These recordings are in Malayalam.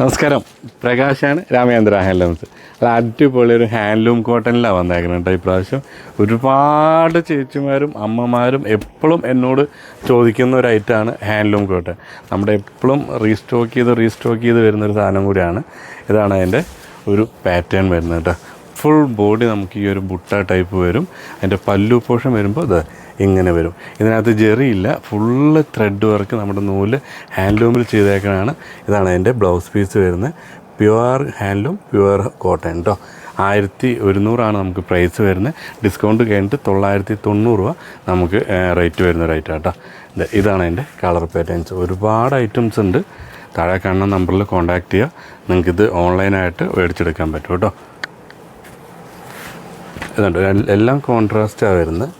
നമസ്കാരം. പ്രകാശാണ് രാമചന്ദ്ര ഹാൻഡ്ലൂംസ് അത് അടിപൊളി ഒരു ഹാൻഡ്ലൂം കോട്ടണിലാണ് വന്നേക്കുന്നത് കേട്ടോ ഇപ്രാവശ്യം. ഒരുപാട് ചേച്ചിമാരും അമ്മമാരും എപ്പോഴും എന്നോട് ചോദിക്കുന്ന ഒരു ഐറ്റമാണ് ഹാൻഡ്ലൂം കോട്ടൺ നമ്മുടെ എപ്പോഴും റീസ്റ്റോക്ക് ചെയ്ത് റീസ്റ്റോക്ക് ചെയ്ത് വരുന്നൊരു സാധനം കൂടിയാണ്. ഇതാണ് അതിന്റെ ഒരു പാറ്റേൺ വരുന്നത് കേട്ടോ. ഫുൾ ബോഡി നമുക്ക് ഈ ഒരു ബുട്ട ടൈപ്പ് വരും. അതിന്റെ പല്ലു പോഷൻ വരുമ്പോൾ അത് ഇങ്ങനെ വരും. ഇതിനകത്ത് ജെറിയില്ല ഫുള്ള് ത്രെഡ് വർക്ക് നമ്മുടെ നൂൽ ഹാൻഡ്ലൂമിൽ ചെയ്തേക്കണതാണ്. ഇതാണ് അതിന്റെ ബ്ലൗസ് പീസ് വരുന്നത്. പ്യുവർ ഹാൻഡ്ലൂം പ്യുവർ കോട്ടൺ കേട്ടോ ആയിരത്തി ഒരുന്നൂറാണ് നമുക്ക് പ്രൈസ് വരുന്നത്. ഡിസ്കൗണ്ട് കഴിഞ്ഞിട്ട് തൊള്ളായിരത്തി തൊണ്ണൂറ് രൂപ നമുക്ക് റേറ്റ് വരുന്ന റേറ്റ് കേട്ടോ ഇതാണ് അതിന്റെ കളർ പാറ്റേൺസ് ഒരുപാട് ഐറ്റംസ് ഉണ്ട്. താഴെ കാണുന്ന നമ്പറിൽ കോൺടാക്റ്റ് ചെയ്യുക നിങ്ങൾക്കിത് ഓൺലൈനായിട്ട് മേടിച്ചെടുക്കാൻ പറ്റും കേട്ടോ. ഇതുണ്ട്. എല്ലാം കോൺട്രാസ്റ്റാണ് വരുന്നത്.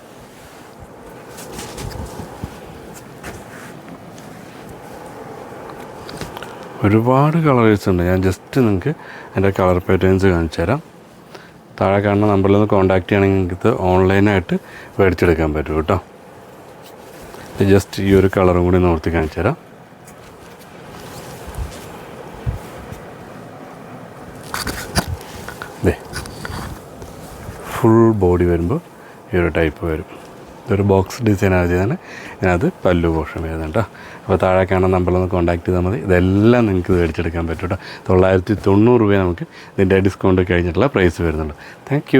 ഒരുപാട് കളേഴ്സ് ഉണ്ട്. ഞാൻ ജസ്റ്റ് നിങ്ങൾക്ക് എന്റെ കളർ പാറ്റേൺസ് കാണിച്ചു തരാം. താഴെ കാണുന്ന നമ്പറിൽ നിന്ന് കോൺടാക്ട് ചെയ്യണമെങ്കിൽ നിങ്ങൾക്ക് ഓൺലൈനായിട്ട് മേടിച്ചെടുക്കാൻ പറ്റും കേട്ടോ. ജസ്റ്റ് ഈ ഒരു കളറും കൂടി നോർത്തി കാണിച്ചു തരാം. ഫുൾ ബോഡി വരുമ്പോൾ ഈ ഒരു ടൈപ്പ് വരും. ഇതൊരു ബോക്സ് ഡിസൈനാണ് ചെയ്താൽ ഇതിനകത്ത് പല്ലു പോഷൻ വരുന്നുണ്ട് കേട്ടോ. അപ്പോൾ താഴെ കാണുന്ന നമ്പറിൽ ഒന്ന് കോൺടാക്ട് ചെയ്താൽ മതി. ഇതെല്ലാം നിങ്ങൾക്ക് മേടിച്ചെടുക്കാൻ പറ്റും കേട്ടോ. തൊള്ളായിരത്തി തൊണ്ണൂറ് രൂപ നമുക്ക് ഇതിന്റെ ഡിസ്കൗണ്ട് കഴിഞ്ഞിട്ടുള്ള പ്രൈസ് വരുന്നുണ്ട്. താങ്ക്